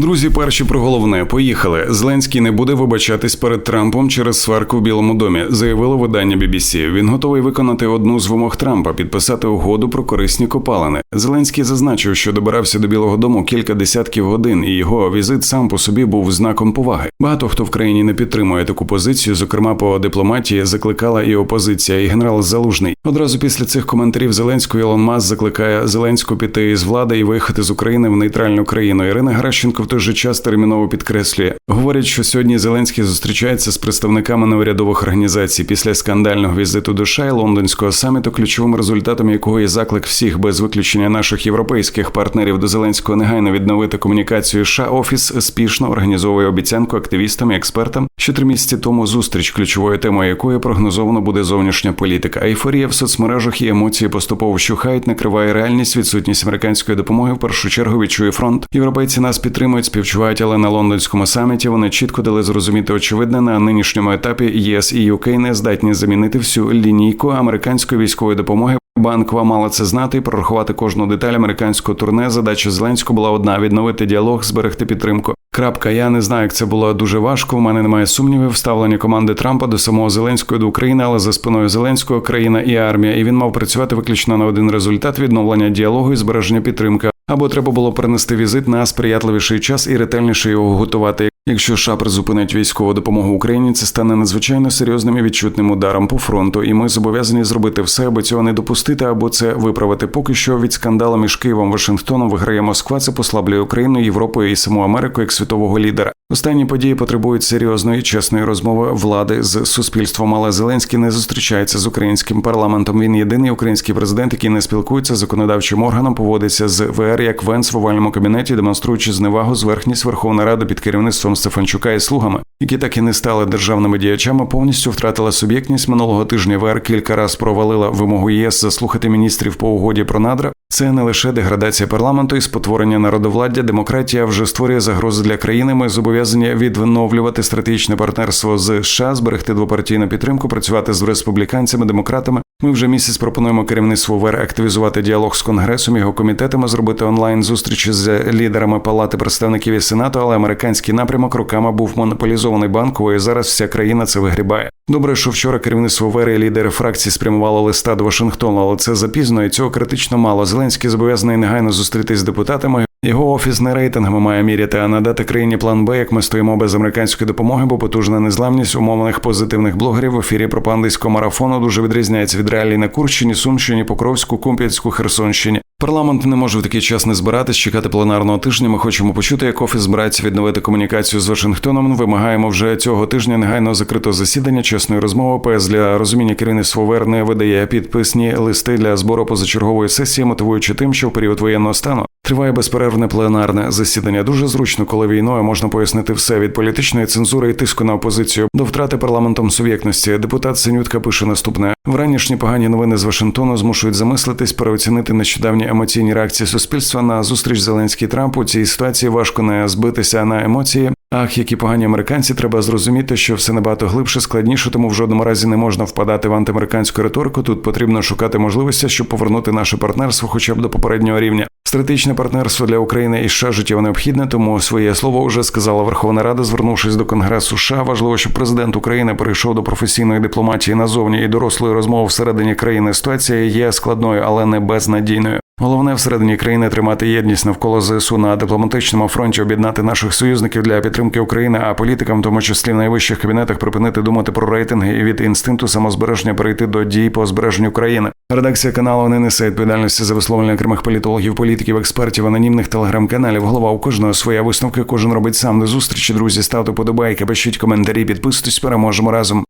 Друзі, перші про головне поїхали. Зеленський не буде вибачатись перед Трампом через сварку в Білому домі, заявило видання BBC. Він готовий виконати одну з вимог Трампа підписати угоду про корисні копалини. Зеленський зазначив, що добирався до Білого Дому кілька десятків годин, і його візит сам по собі був знаком поваги. Багато хто в країні не підтримує таку позицію. Зокрема, по дипломатії закликала і опозиція, і генерал Залужний. Одразу після цих коментарів Зеленського Ілон Маск закликає Зеленську піти із влади і виїхати з України в нейтральну країну. Ірина Гращенко в той же час терміново підкреслює. Говорять, що сьогодні Зеленський зустрічається з представниками неурядових організацій після скандального візиту до США і лондонського саміту, ключовим результатом якого є заклик всіх без виключення наших європейських партнерів до Зеленського негайно відновити комунікацію. США офіс спішно організовує обіцянку активістам і експертам. що три місяці тому зустріч, ключовою темою якої прогнозовано буде зовнішня політика. Айфорія в соцмережах і емоції поступово вщухають, накриває реальність, відсутність американської допомоги. В першу чергу відчує фронт. Європейці нас підтримують, співчувають, але на лондонському саміті вони чітко дали зрозуміти очевидне на нинішньому етапі ЄС і ЮК не здатні замінити всю лінійку американської військової допомоги. Банкова мала це знати і прорахувати кожну деталь американського турне. Задача Зеленського була одна: відновити діалог, зберегти підтримку. Крапка, я не знаю, як це було дуже важко. У мене немає сумнівів. Ставлення команди Трампа до самого Зеленського до України, але за спиною Зеленського країна і армія. І він мав працювати виключно на один результат відновлення діалогу і збереження підтримки. Або треба було перенести візит на сприятливіший час і ретельніше його готувати. Якщо США призупинить військову допомогу Україні, це стане надзвичайно серйозним і відчутним ударом по фронту, і ми зобов'язані зробити все, аби цього не допустити, або це виправити. Поки що від скандалу між Києвом Вашингтоном виграє Москва. Це послаблює Україну, Європою і саму Америку як світового лідера. Останні події потребують серйозної чесної розмови влади з суспільством. Але Зеленський не зустрічається з українським парламентом. Він єдиний український президент, який не спілкується з законодавчим органом, поводиться з ВР як Венс в овальному кабінеті, демонструючи зневагу зверхність Верховної Ради під керівництвом Стефанчука і слугами, які так і не стали державними діячами, повністю втратила суб'єктність минулого тижня. ВР кілька раз провалила вимогу ЄС заслухати міністрів по угоді про надра. Це не лише деградація парламенту і спотворення народовладдя. Демократія вже створює загрози для країни. Ми зобов'язані відновлювати стратегічне партнерство з США, зберегти двопартійну підтримку, працювати з республіканцями, демократами. Ми вже місяць пропонуємо керівництву ВР активізувати діалог з конгресом, його комітетами, зробити онлайн зустрічі з лідерами палати представників і сенату, але американський напрямок роками був монополізований банковою. і Зараз вся країна це вигрібає. Добре, що вчора керівництво ВР і лідери фракції спрямувало листа до Вашингтону, але це запізно і цього критично мало. Зеленський зобов'язаний негайно зустрітись з депутатами. Його офіс не рейтингами має міряти, а надати країні план Б, як ми стоїмо без американської допомоги, бо потужна незламність умовних позитивних блогерів в ефірі пропагандистського марафону дуже відрізняється від реалій на Курщині, Сумщині, Покровську, Кумп'янську, Херсонщині. Парламент не може в такий час не збиратись, чекати пленарного тижня. Ми хочемо почути, як офіс збирається відновити комунікацію з Вашингтоном. Вимагаємо вже цього тижня негайно закритого засідання, чесної розмови. ПС для розуміння керівництво ВР видає підписні листи для збору позачергової сесії, мотивуючи тим, що в період воєнного стану Триває безперервне пленарне засідання. Дуже зручно, коли війною можна пояснити все від політичної цензури і тиску на опозицію до втрати парламентом суб'єктності. Депутат Синютка пише наступне: вранішні погані новини з Вашингтону змушують замислитись, переоцінити нещодавні емоційні реакції суспільства на зустріч Зеленський Трамп. У цій ситуації важко не збитися на емоції. Ах, які погані американці, треба зрозуміти, що все набагато глибше, складніше, тому в жодному разі не можна впадати в антиамериканську риторику. Тут потрібно шукати можливості, щоб повернути наше партнерство, хоча б до попереднього рівня. Стратегічне партнерство для України і США життєво необхідне, тому своє слово вже сказала Верховна Рада, звернувшись до Конгресу. США важливо, щоб президент України перейшов до професійної дипломатії назовні і дорослої розмови всередині країни. Ситуація є складною, але не безнадійною. Головне всередині країни тримати єдність навколо ЗСУ на дипломатичному фронті, об'єднати наших союзників для підтримки України, а політикам, в тому числі в найвищих кабінетах, припинити думати про рейтинги і від інстинкту самозбереження перейти до дій по збереженню країни. Редакція каналу не несе відповідальності за висловлення окремих політологів, політиків, експертів, анонімних телеграм-каналів. Голова у кожного своя висновка. Кожен робить сам до зустрічі. Друзі, ставте подобайки, пишіть коментарі, підписуйтесь. Переможемо разом.